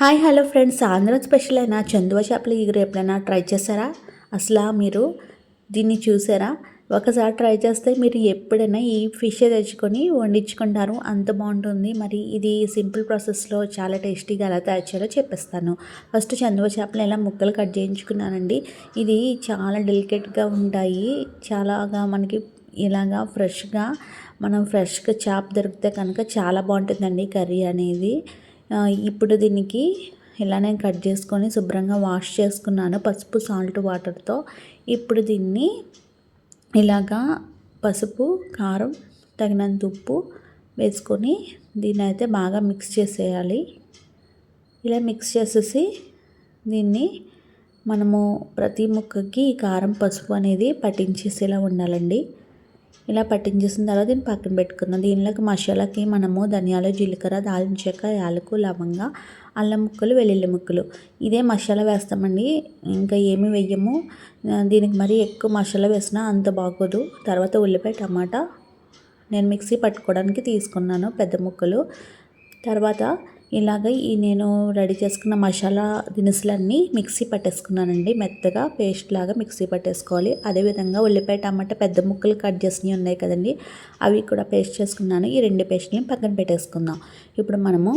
Hi hello friends. Andhra special అయిన చందువ చేపల ఎగురు ఎప్పుడైనా ట్రై చేశారా? అసలు మీరు దీన్ని చూసారా? ఒకసారి ట్రై చేస్తే మీరు ఎప్పుడైనా ఈ ఫిష్ తెచ్చుకొని వండించుకుంటారు. అంత బాగుంటుంది. మరి ఇది సింపుల్ ప్రాసెస్లో చాలా టేస్టీగా ఎలా తయారు చేయాలో చెప్పేస్తాను. ఫస్ట్ చందువ చేపలు ఎలా ముక్కలు కట్ చేయించుకున్నానండి. ఇది చాలా డెలికేట్గా ఉంటాయి. చాలాగా మనకి ఇలాగా ఫ్రెష్గా మనం ఫ్రెష్గా చేప దొరికితే కనుక చాలా బాగుంటుందండి కర్రీ అనేది. ఇప్పుడు దీనికి ఇలా నేను కట్ చేసుకొని శుభ్రంగా వాష్ చేసుకున్నాను పసుపు సాల్ట్ వాటర్తో. ఇప్పుడు దీన్ని ఇలాగా పసుపు కారం తగినంత ఉప్పు వేసుకొని దీన్ని అయితే బాగా మిక్స్ చేసేయాలి. ఇలా మిక్స్ చేసేసి దీన్ని మనము ప్రతి ముక్కకి కారం పసుపు అనేది పట్టించేసేలా ఉండాలండి. ఇలా పట్టించేసిన తర్వాత దీన్ని పక్కన పెట్టుకుందాం దీనిలోకి మసాలాకి మనము ధనియాలు జీలకర్ర దాల్చిన చెక్క యాలకు లవంగ అల్లం ముక్కలు వెల్లుల్లి ముక్కలు. ఇదే మసాలా వేస్తామండి. ఇంకా ఏమి వేయము దీనికి మరీ ఎక్కువ మసాలా వేసినా అంత బాగోదు. తర్వాత ఉల్లిపాయ టమాటా. నేను మిక్సీ పట్టుకోవడానికి తీసుకున్నాను పెద్ద ముక్కలు. తర్వాత ఇలాగ ఈ నేను రెడీ చేసుకున్న మసాలా దినుసులన్నీ మిక్సీ పట్టేసుకున్నానండి. మెత్తగా పేస్ట్ లాగా మిక్సీ పట్టేసుకోవాలి. అదేవిధంగా ఉల్లిపాయ టమాటా పెద్ద ముక్కలు కట్ చేసినవి ఉన్నాయి కదండి. అవి కూడా పేస్ట్ చేసుకున్నాను. ఈ రెండు పేస్ట్ని పక్కన పెట్టేసుకుందాం. ఇప్పుడు మనము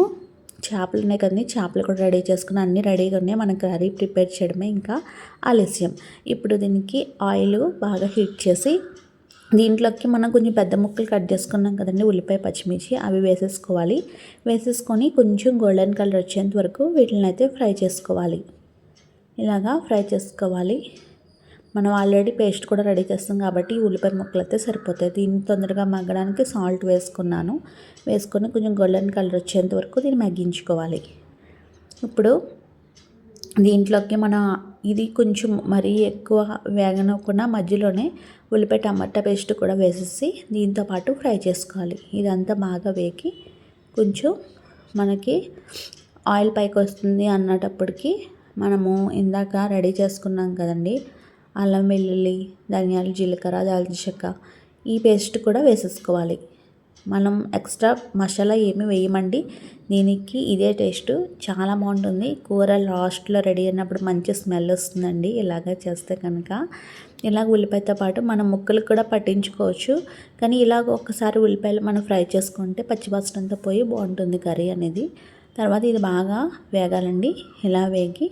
చేపలు ఉన్నాయి కదండి. చేపలు కూడా రెడీ చేసుకుని అన్నీ రెడీగా ఉన్నాయి. మనం కర్రీ ప్రిపేర్ చేయడమే ఇంకా ఆలస్యం. ఇప్పుడు దీనికి ఆయిల్ బాగా హీట్ చేసి దీంట్లోకి మనం కొంచెం పెద్ద ముక్కలు కట్ చేసుకున్నాం కదండి ఉల్లిపాయ పచ్చిమిర్చి అవి వేసేసుకోవాలి. వేసేసుకొని కొంచెం గోల్డెన్ కలర్ వచ్చేంత వరకు వీటిని అయితే ఫ్రై చేసుకోవాలి. ఇలాగా ఫ్రై చేసుకోవాలి. మనం ఆల్రెడీ పేస్ట్ కూడా రెడీ చేస్తాం కాబట్టి ఉల్లిపాయ ముక్కలు అయితే సరిపోతాయి. దీన్ని తొందరగా మగ్గడానికి సాల్ట్ వేసుకున్నాను. వేసుకొని కొంచెం గోల్డెన్ కలర్ వచ్చేంత వరకు దీన్ని మగ్గించుకోవాలి. ఇప్పుడు దీంట్లోకి మన ఇది కొంచెం మరీ ఎక్కువ వేగనకుండా మధ్యలోనే ఉల్లిపాయ టమాటా పేస్ట్ కూడా వేసేసి దీంతో పాటు ఫ్రై చేసుకోవాలి. ఇదంతా బాగా వేగి కొంచెం మనకి ఆయిల్ పైకి వస్తుంది అన్నటప్పటికి మనము ఇందాక రెడీ చేసుకున్నాం కదండి. అల్లం వెల్లుల్లి ధనియాలు జీలకర్ర దాల్చిన చెక్క ఈ పేస్ట్ కూడా వేసేసుకోవాలి. మనం ఎక్స్ట్రా మసాలా ఏమి వేయమండి. దీనికి ఇదే టేస్ట్ చాలా బాగుంటుంది. కూర లాస్ట్లో రెడీ అయినప్పుడు మంచి స్మెల్ వస్తుందండి. ఇలాగ చేస్తే కనుక. ఇలాగ ఉల్లిపాయతో పాటు మనం ముక్కలు కూడా పట్టించుకోవచ్చు. కానీ ఇలాగ ఒక్కసారి ఉల్లిపాయలు మనం ఫ్రై చేసుకుంటే పచ్చివాసన పోయి బాగుంటుంది కర్రీ అనేది. తర్వాత ఇది బాగా వేగాలండి. ఇలా వేగి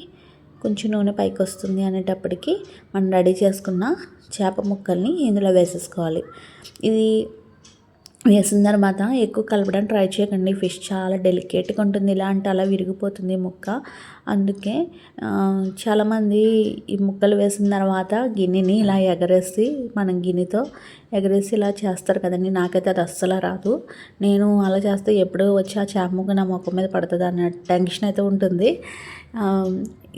కొంచెం నూనె పైకి వస్తుంది అనేటప్పటికి మనం రెడీ చేసుకున్న చేప ముక్కల్ని ఇందులో వేసేసుకోవాలి. ఇది వేసిన తర్వాత ఎక్కువ కలపడం ట్రై చేయకండి. ఫిష్ చాలా డెలికేట్గా ఉంటుంది. ఇలా అంటే అలా విరిగిపోతుంది ముక్క. అందుకే చాలామంది ఈ ముక్కలు వేసిన తర్వాత గిన్నెని ఇలా ఎగరేసి మనం గిన్నెతో ఎగరేసి ఇలా చేస్తారు కదండి. నాకైతే అది అస్సలు రాదు. నేను అలా చేస్తే ఎప్పుడు వచ్చి ఆ చేప ముక్క నా ముఖం మీద పడుతుంది అన్న టెన్షన్ అయితే ఉంటుంది.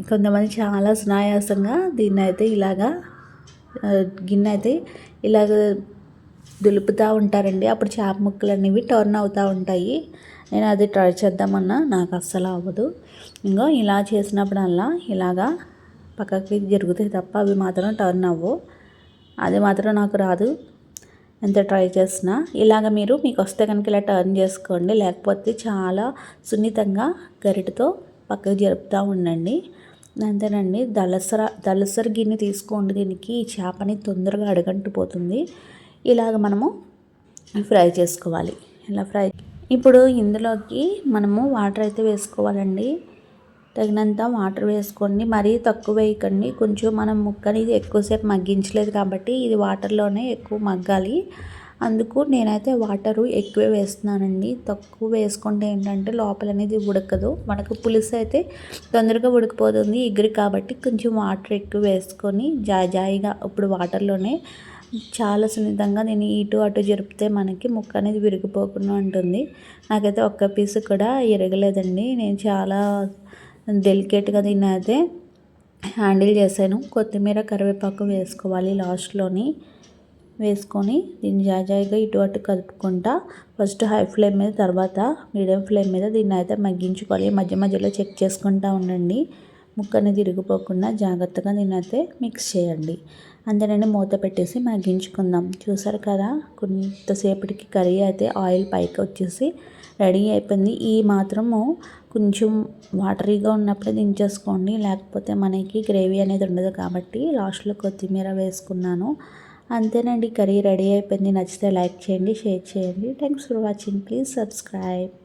కొంతమంది చాలా సునాయాసంగా దీన్ని అయితే ఇలాగా గిన్నె అయితే ఇలాగ దులుపుతూ ఉంటారండి. అప్పుడు చేప ముక్కలు అనేవి టర్న్ అవుతూ ఉంటాయి. నేను అది ట్రై చేద్దామన్నా నాకు అస్సలు అవ్వదు. ఇంకో ఇలా చేసినప్పుడల్లా ఇలాగా పక్కకి జరుగుతాయి తప్ప అవి మాత్రం టర్న్ అవ్వవు అది మాత్రం నాకు రాదు. ఎంత ట్రై చేసినా ఇలాగ మీరు మీకు వస్తే కనుక ఇలా టర్న్ చేసుకోండి. లేకపోతే చాలా సున్నితంగా గరిటతో పక్కకు జరుపుతూ ఉండండి. అంతేనండి. దళసర దళసర గిన్నె తీసుకోండి దీనికి. ఈ చేపని తొందరగా అడగంటు పోతుంది ఇలాగ మనము ఫ్రై చేసుకోవాలి. ఇలా ఫ్రై? ఇప్పుడు ఇందులోకి మనము వాటర్ అయితే వేసుకోవాలండి. తగినంత వాటర్ వేసుకోండి. మరీ తక్కువ వేయకండి. కొంచెం మనం ముక్కని ఇది ఎక్కువసేపు మగ్గించలేదు కాబట్టి ఇది వాటర్లోనే ఎక్కువ మగ్గాలి. అందుకు నేనైతే వాటరు ఎక్కువే వేస్తున్నానండి. తక్కువ వేసుకుంటే ఏంటంటే లోపల అనేది ఉడకదు. మనకు పులుసు అయితే తొందరగా ఉడికిపోతుంది. ఇగురు కాబట్టి కొంచెం వాటర్ ఎక్కువ వేసుకొని జా జాయిగా ఇప్పుడు వాటర్లోనే చాలా సున్నితంగా నేను ఇటు అటు జరిపితే మనకి ముక్క అనేది విరిగిపోకుండా ఉంటుంది. నాకైతే ఒక్క పీస్ కూడా ఇరగలేదండి నేను చాలా డెలికేట్గా దీన్ని అయితే హ్యాండిల్ చేశాను. కొత్తిమీర కరివేపాకు వేసుకోవాలి లాస్ట్లోని. వేసుకొని దీన్ని జాజాయిగా ఇటు అటు కలుపుకుంటా. ఫస్ట్ హై ఫ్లేమ్ మీద తర్వాత మీడియం ఫ్లేమ్ మీద దీన్ని అయితే మగ్గించుకోవాలి. మధ్య మధ్యలో చెక్ చేసుకుంటూ ఉండండి. ముక్క అనేది జాగ్రత్తగా నేనైతే అయితే మిక్స్ చేయండి. అంతేనండి మూత పెట్టేసి మగ్గించుకుందాం. చూసారు కదా కొంతసేపటికి కర్రీ అయితే ఆయిల్ పైకి వచ్చేసి రెడీ అయిపోయింది. ఈ మాత్రము కొంచెం వాటరీగా ఉన్నప్పుడే దించేసుకోండి. లేకపోతే మనకి గ్రేవీ అనేది ఉండదు కాబట్టి లాస్ట్లో కొత్తిమీర వేసుకున్నాను. అంతేనండి కర్రీ రెడీ అయిపోయింది. నచ్చితే లైక్ చేయండి షేర్ చేయండి. Thanks for watching. Please subscribe.